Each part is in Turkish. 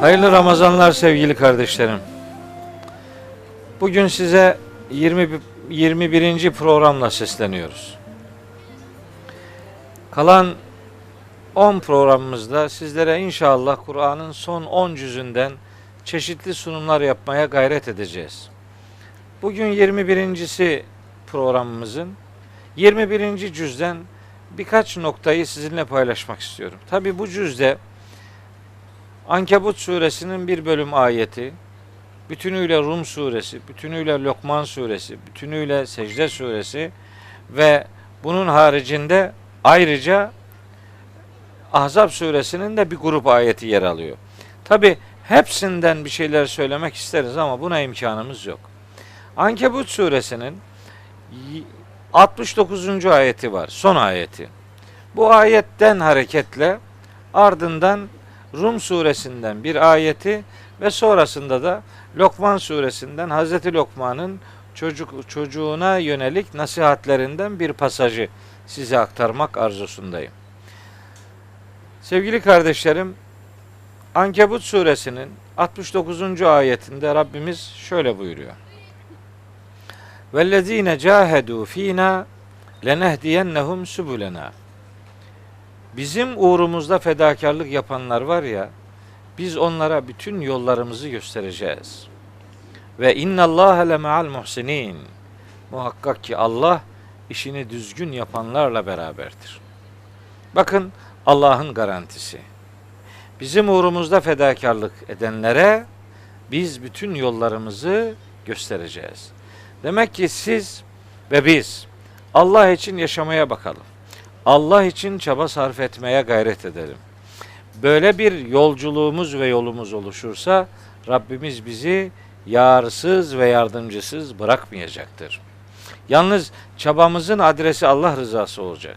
Hayırlı Ramazanlar sevgili kardeşlerim. Bugün size 20, 21. programla sesleniyoruz. Kalan 10 programımızda sizlere inşallah Kur'an'ın son 10 cüzünden çeşitli sunumlar yapmaya gayret edeceğiz. Bugün 21. programımızın 21. cüzden birkaç noktayı sizinle paylaşmak istiyorum. Tabi bu cüzde Ankebut suresinin bir bölüm ayeti, bütünüyle Rum suresi, bütünüyle Lokman suresi, bütünüyle Secde suresi ve bunun haricinde ayrıca Ahzab suresinin de bir grup ayeti yer alıyor. Tabi hepsinden bir şeyler söylemek isteriz ama buna imkanımız yok. Ankebut suresinin 69. ayeti var, son ayeti. Bu ayetten hareketle ardından Rum suresinden bir ayeti ve sonrasında da Lokman suresinden Hazreti Lokman'ın çocuk çocuğuna yönelik nasihatlerinden bir pasajı size aktarmak arzusundayım. Sevgili kardeşlerim, Ankebut suresinin 69. ayetinde Rabbimiz şöyle buyuruyor. Vellezine cahedu fina lenehdiyennehum subulena. Bizim uğrumuzda fedakarlık yapanlar var ya, biz onlara bütün yollarımızı göstereceğiz. Ve innallâhe le me'al muhsinin. Muhakkak ki Allah işini düzgün yapanlarla beraberdir. Bakın Allah'ın garantisi. Bizim uğrumuzda fedakarlık edenlere biz bütün yollarımızı göstereceğiz. Demek ki siz ve biz Allah için yaşamaya bakalım. Allah için çaba sarf etmeye gayret edelim. Böyle bir yolculuğumuz ve yolumuz oluşursa Rabbimiz bizi yarsız ve yardımcısız bırakmayacaktır. Yalnız çabamızın adresi Allah rızası olacak.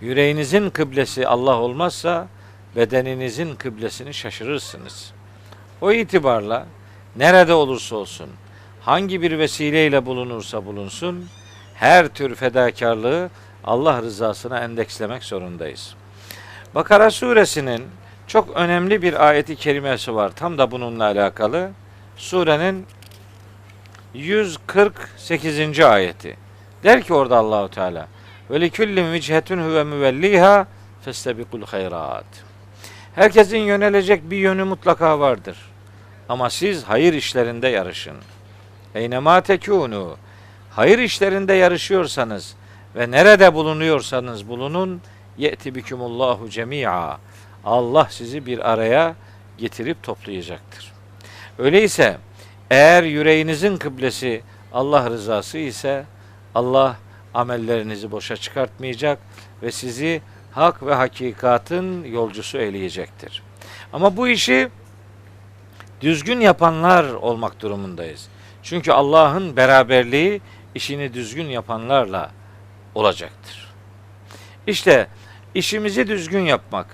Yüreğinizin kıblesi Allah olmazsa bedeninizin kıblesini şaşırırsınız. O itibarla nerede olursa olsun, hangi bir vesileyle bulunursa bulunsun, her tür fedakarlığı Allah rızasına endekslemek zorundayız. Bakara suresinin çok önemli bir ayeti kerimesi var. Tam da bununla alakalı. Surenin 148. ayeti. Der ki orada Allahu Teala ve likullin vichetun huve müvelliha festebikul hayrat. Herkesin yönelecek bir yönü mutlaka vardır. Ama siz hayır işlerinde yarışın. Eynema tekunu. Hayır işlerinde yarışıyorsanız ve nerede bulunuyorsanız bulunun ye'ti bikumullahu cemi'a. Allah sizi bir araya getirip toplayacaktır. Öyleyse eğer yüreğinizin kıblesi Allah rızası ise Allah amellerinizi boşa çıkartmayacak ve sizi hak ve hakikatın yolcusu eyleyecektir. Ama bu işi düzgün yapanlar olmak durumundayız. Çünkü Allah'ın beraberliği işini düzgün yapanlarla olacaktır. İşte işimizi düzgün yapmak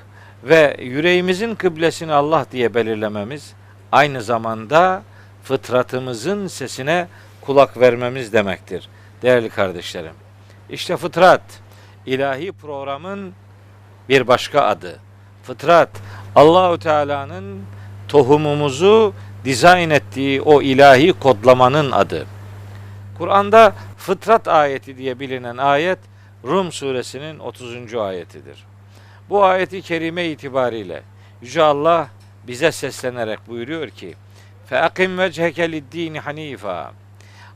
ve yüreğimizin kıblesini Allah diye belirlememiz aynı zamanda fıtratımızın sesine kulak vermemiz demektir değerli kardeşlerim. İşte fıtrat ilahi programın bir başka adı. Fıtrat Allahu Teala'nın tohumumuzu dizayn ettiği o ilahi kodlamanın adı. Kur'an'da fıtrat ayeti diye bilinen ayet Rum suresinin 30. ayetidir. Bu ayeti kerime itibariyle Yüce Allah bize seslenerek buyuruyor ki فَاَقِمْ وَجْهَكَ لِلدِّينِ hanifa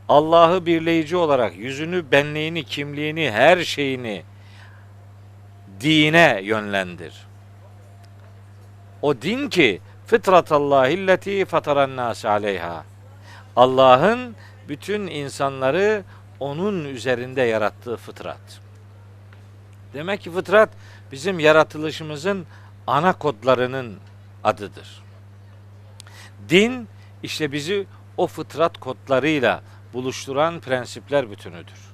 Allah'ı birleyici olarak yüzünü, benliğini, kimliğini, her şeyini dine yönlendir. O din ki fıtratallahi illeti fataran nas aleyha. Allah'ın bütün insanları onun üzerinde yarattığı fıtrat. Demek ki fıtrat bizim yaratılışımızın ana kodlarının adıdır. Din işte bizi o fıtrat kodlarıyla buluşturan prensipler bütünüdür.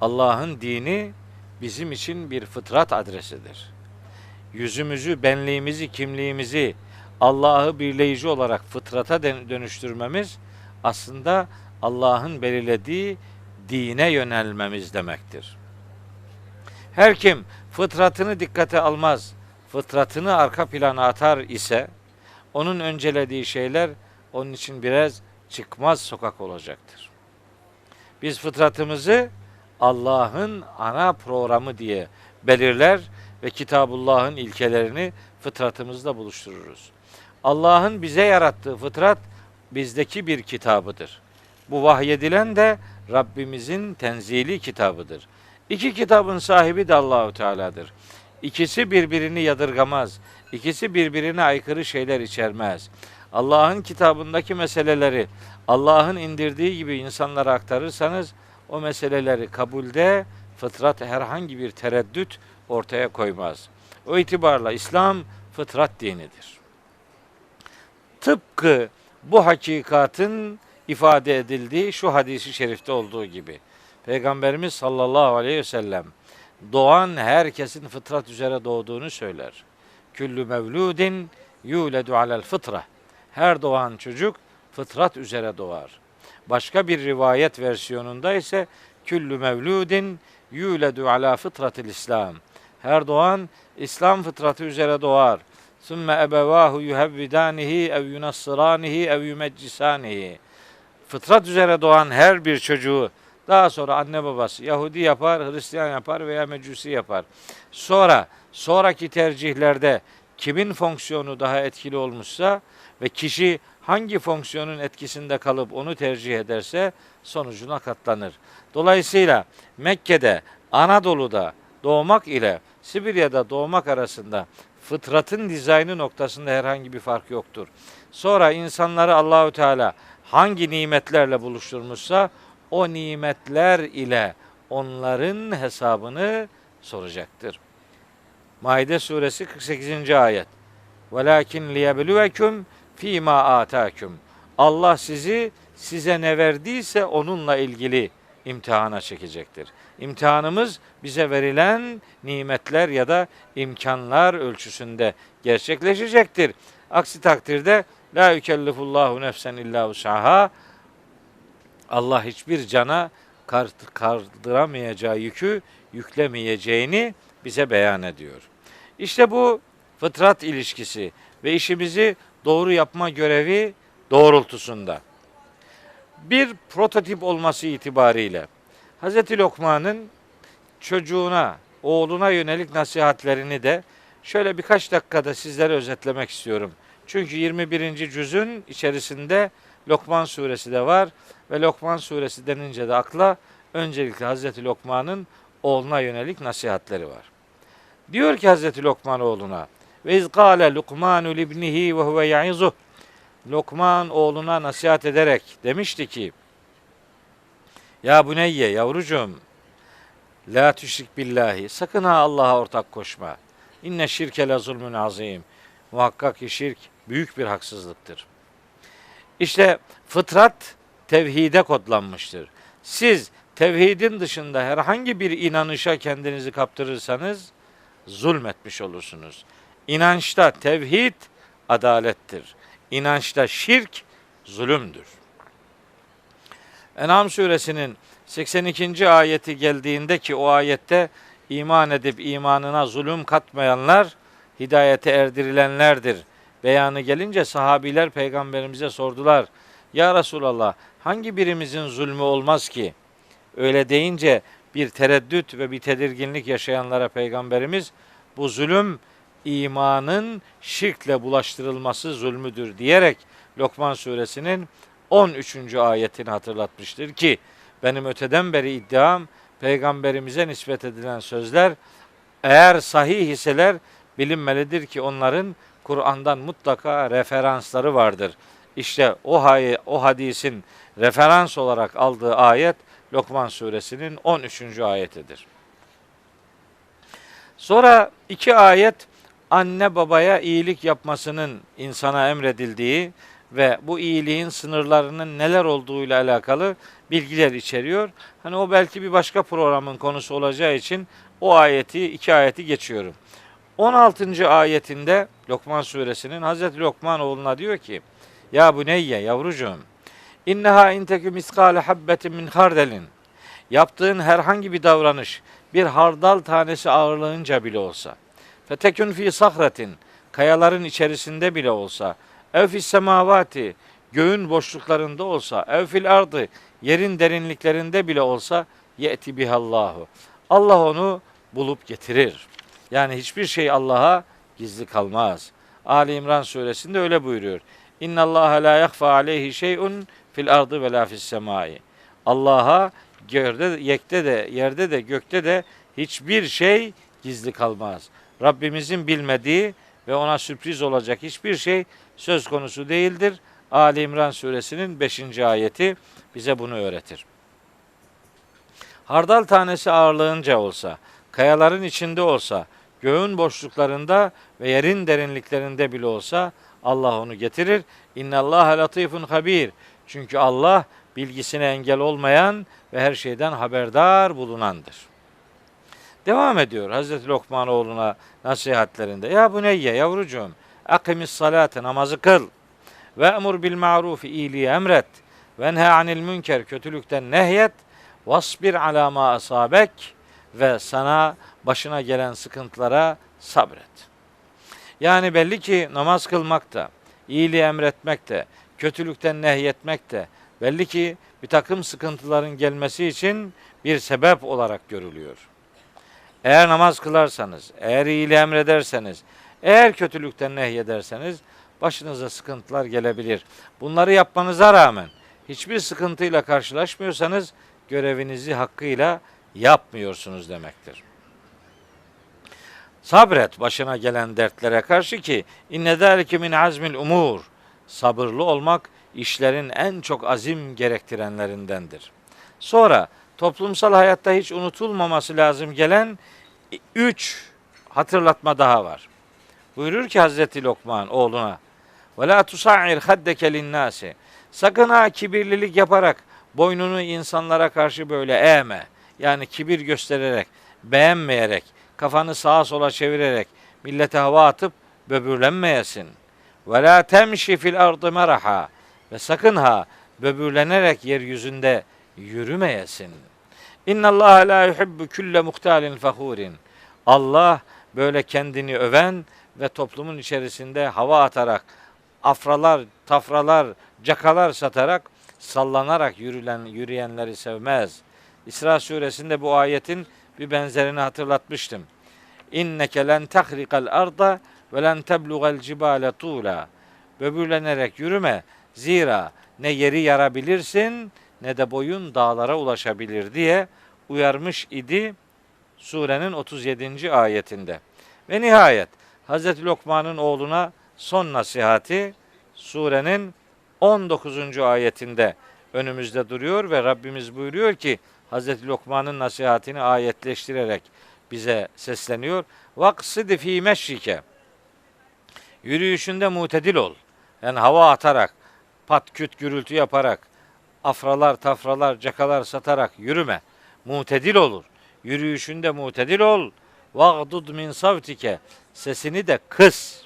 Allah'ın dini bizim için bir fıtrat adresidir. Yüzümüzü, benliğimizi, kimliğimizi Allah'ı birleyici olarak fıtrata dönüştürmemiz aslında Allah'ın belirlediği dine yönelmemiz demektir. Her kim fıtratını dikkate almaz, fıtratını arka plana atar ise onun öncelediği şeyler onun için biraz çıkmaz sokak olacaktır. Biz fıtratımızı Allah'ın ana programı diye belirler ve Kitabullah'ın ilkelerini fıtratımızda buluştururuz. Allah'ın bize yarattığı fıtrat bizdeki bir kitabıdır. Bu vahyedilen de Rabbimizin tenzili kitabıdır. İki kitabın sahibi de Allahu Teala'dır. İkisi birbirini yadırgamaz. İkisi birbirine aykırı şeyler içermez. Allah'ın kitabındaki meseleleri Allah'ın indirdiği gibi insanlara aktarırsanız o meseleleri kabulde fıtrat herhangi bir tereddüt ortaya koymaz. O itibarla İslam fıtrat dinidir. Tıpkı bu hakikatın ifade edildiği şu hadisi şerifte olduğu gibi. Peygamberimiz sallallahu aleyhi ve sellem doğan herkesin fıtrat üzere doğduğunu söyler. Küllü mevludin yuledu alel fıtra. Her doğan çocuk fıtrat üzere doğar. Başka bir rivayet versiyonunda ise küllü mevludin yuledu ala fıtratil İslam. Her doğan İslam fıtratı üzere doğar. Sümme ebevahu yuhevvidanihi ev yunassıranihi ev yumeccisanihi. Fıtrat üzere doğan her bir çocuğu daha sonra anne babası Yahudi yapar, Hristiyan yapar veya Mecusi yapar. Sonra sonraki tercihlerde kimin fonksiyonu daha etkili olmuşsa ve kişi hangi fonksiyonun etkisinde kalıp onu tercih ederse sonucuna katlanır. Dolayısıyla Mekke'de, Anadolu'da doğmak ile Sibirya'da doğmak arasında fıtratın dizaynı noktasında herhangi bir fark yoktur. Sonra insanları Allahü Teala hangi nimetlerle buluşturmuşsa o nimetler ile onların hesabını soracaktır. Maide suresi 48. ayet. Velakin liyebluvekum fîmâ âtâkum. Allah sizi size ne verdiyse onunla ilgili imtihana çekecektir. İmtihanımız bize verilen nimetler ya da imkanlar ölçüsünde gerçekleşecektir. Aksi takdirde la yükellifullahu nefsen illa usaha Allah hiçbir cana kaldıramayacağı yükü yüklemeyeceğini bize beyan ediyor. İşte bu fıtrat ilişkisi ve işimizi doğru yapma görevi doğrultusunda. Bir prototip olması itibariyle Hz. Lokman'ın çocuğuna, oğluna yönelik nasihatlerini de şöyle birkaç dakikada sizlere özetlemek istiyorum. Çünkü 21. cüzün içerisinde Lokman suresi de var ve Lokman suresi denince de akla öncelikle Hazreti Lokman'ın oğluna yönelik nasihatleri var. Diyor ki Hazreti Lokman oğluna ve izgâle Lukmanu libnihi ve huve ya'izuh Lokman oğluna nasihat ederek demişti ki Ya buneyye yavrucuğum La tüşrik billahi sakın ha Allah'a ortak koşma. İnne şirke la zulmün azim. Muhakkak ki şirk büyük bir haksızlıktır. İşte fıtrat tevhide kodlanmıştır. Siz tevhidin dışında herhangi bir inanışa kendinizi kaptırırsanız zulmetmiş olursunuz. İnançta tevhid adalettir. İnançta şirk zulümdür. En'am suresinin 82. ayeti geldiğinde ki o ayette iman edip imanına zulüm katmayanlar hidayete erdirilenlerdir. Beyanı gelince sahabiler peygamberimize sordular. Ya Resulallah hangi birimizin zulmü olmaz ki? Öyle deyince bir tereddüt ve bir tedirginlik yaşayanlara peygamberimiz bu zulüm imanın şirkle bulaştırılması zulmüdür diyerek Lokman suresinin 13. ayetini hatırlatmıştır ki benim öteden beri iddiam peygamberimize nispet edilen sözler eğer sahih iseler bilinmelidir ki onların Kur'an'dan mutlaka referansları vardır. İşte o, hay- o hadisin referans olarak aldığı ayet Lokman suresinin 13. ayetidir. Sonra iki ayet anne babaya iyilik yapmasının insana emredildiği ve bu iyiliğin sınırlarının neler olduğuyla alakalı bilgiler içeriyor. Hani o belki bir başka programın konusu olacağı için o ayeti, iki ayeti geçiyorum. 16. ayetinde Lokman suresinin Hazreti Lokman oğluna diyor ki Ya bu neyye yavrucuğum inneha intekü miskale habbetin min hardelin yaptığın herhangi bir davranış bir hardal tanesi ağırlığınca bile olsa fetekün fi sahratin kayaların içerisinde bile olsa ev fis semavati göğün boşluklarında olsa ev fil ardı yerin derinliklerinde bile olsa yeti bihallahu. Allah onu bulup getirir. Yani hiçbir şey Allah'a gizli kalmaz. Ali İmran suresinde öyle buyuruyor. İnna Allah la yahfa aleyhi şey'un fil ardı ve la fis semai. Allah'a gökte, yekte de, yerde de, gökte de hiçbir şey gizli kalmaz. Rabbimizin bilmediği ve ona sürpriz olacak hiçbir şey söz konusu değildir. Ali İmran suresinin 5. ayeti bize bunu öğretir. Hardal tanesi ağırlığınca olsa, kayaların içinde olsa, göğün boşluklarında ve yerin derinliklerinde bile olsa Allah onu getirir. İnna Allah latifun habir. Çünkü Allah bilgisine engel olmayan ve her şeyden haberdar bulunandır. Devam ediyor Hazreti Lokman oğluna nasihatlerinde. Ya bu neyye yavrucuğum akimis salate namazı kıl ve emur bil marufi iyiliği emret ve nha anil münker kötülükten nehyet vasbir ala ma asabek ve sana başına gelen sıkıntılara sabret. Yani belli ki namaz kılmak da, iyiliği emretmek de, kötülükten nehyetmek de belli ki bir takım sıkıntıların gelmesi için bir sebep olarak görülüyor. Eğer namaz kılarsanız, eğer iyiliği emrederseniz, eğer kötülükten nehyederseniz başınıza sıkıntılar gelebilir. Bunları yapmanıza rağmen hiçbir sıkıntıyla karşılaşmıyorsanız görevinizi hakkıyla yapmıyorsunuz demektir. Sabret başına gelen dertlere karşı ki inne zâlike min azmil umur. Sabırlı olmak işlerin en çok azim gerektirenlerindendir. Sonra toplumsal hayatta hiç unutulmaması lazım gelen üç hatırlatma daha var. Buyurur ki Hazreti Lokman oğluna ve la tusa'ir haddeke linnâsi sakın ha kibirlilik yaparak boynunu insanlara karşı böyle eğme. Yani kibir göstererek, beğenmeyerek, kafanı sağa sola çevirerek millete hava atıp böbürlenmeyesin. Ve la temşi fil ardı ve sakın ha böbürlenerek yeryüzünde yürümeyesin. İnna Allah la yuhibbu kulle muhtalin fahurin. Allah böyle kendini öven ve toplumun içerisinde hava atarak afralar, tafralar, cakalar satarak sallanarak yürülen yürüyenleri sevmez. İsra suresinde bu ayetin bir benzerini hatırlatmıştım. İnneke len tahrikal arda ve len teblugal cibale tula. Böbürlenerek yürüme. Zira ne yeri yarabilirsin ne de boyun dağlara ulaşabilir diye uyarmış idi surenin 37. ayetinde. Ve nihayet Hazreti Lokman'ın oğluna son nasihati surenin 19. ayetinde önümüzde duruyor ve Rabbimiz buyuruyor ki Hazreti Lokman'ın nasihatini ayetleştirerek bize sesleniyor. Vaksidi fi meşrike. Yürüyüşünde mutedil ol. Yani hava atarak, pat küt gürültü yaparak, afralar, tafralar, cakalar satarak yürüme. Mutedil olur. Yürüyüşünde mutedil ol. Vagdud min savtike. Sesini de kıs.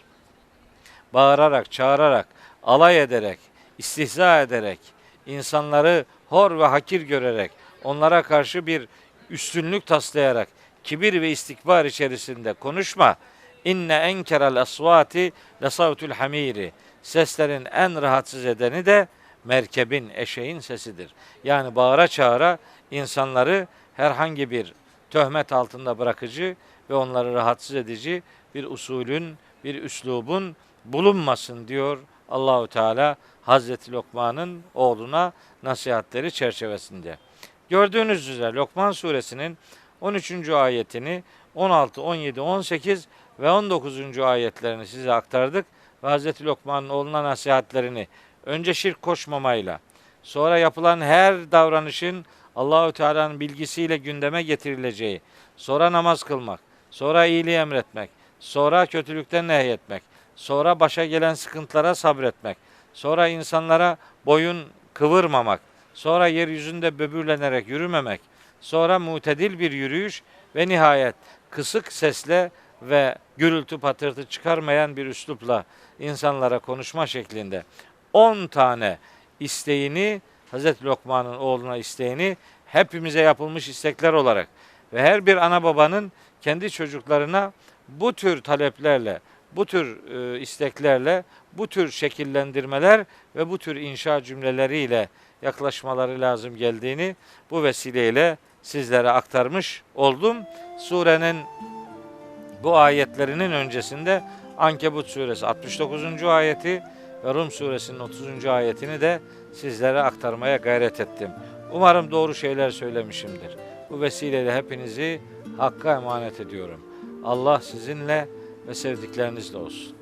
Bağırarak, çağırarak, alay ederek, istihza ederek, insanları hor ve hakir görerek, onlara karşı bir üstünlük taslayarak, kibir ve istikbar içerisinde konuşma. İnne enkerel asvati lesavtul hamiri. Seslerin en rahatsız edeni de merkebin, eşeğin sesidir. Yani bağıra çağıra insanları herhangi bir töhmet altında bırakıcı ve onları rahatsız edici bir usulün, bir üslubun bulunmasın diyor Allahu Teala Hazreti Lokman'ın oğluna nasihatleri çerçevesinde. Gördüğünüz üzere Lokman suresinin 13. ayetini 16, 17, 18 ve 19. ayetlerini size aktardık ve Hazreti Lokman'ın oğluna nasihatlerini önce şirk koşmamayla, sonra yapılan her davranışın Allahü Teala'nın bilgisiyle gündeme getirileceği, sonra namaz kılmak, sonra iyiliği emretmek, sonra kötülükten nehyetmek, sonra başa gelen sıkıntılara sabretmek, sonra insanlara boyun kıvırmamak, sonra yeryüzünde böbürlenerek yürümemek, sonra mutedil bir yürüyüş ve nihayet kısık sesle ve gürültü patırtı çıkarmayan bir üslupla insanlara konuşma şeklinde 10 tane isteğini Hazreti Lokman'ın oğluna isteğini hepimize yapılmış istekler olarak ve her bir ana babanın kendi çocuklarına bu tür taleplerle, bu tür e, isteklerle, bu tür şekillendirmeler ve bu tür inşa cümleleriyle yaklaşmaları lazım geldiğini bu vesileyle sizlere aktarmış oldum. Surenin bu ayetlerinin öncesinde Ankebut suresi 69. ayeti ve Rum suresinin 30. ayetini de sizlere aktarmaya gayret ettim. Umarım doğru şeyler söylemişimdir. Bu vesileyle hepinizi Hakk'a emanet ediyorum. Allah sizinle ve sevdiklerinizle olsun.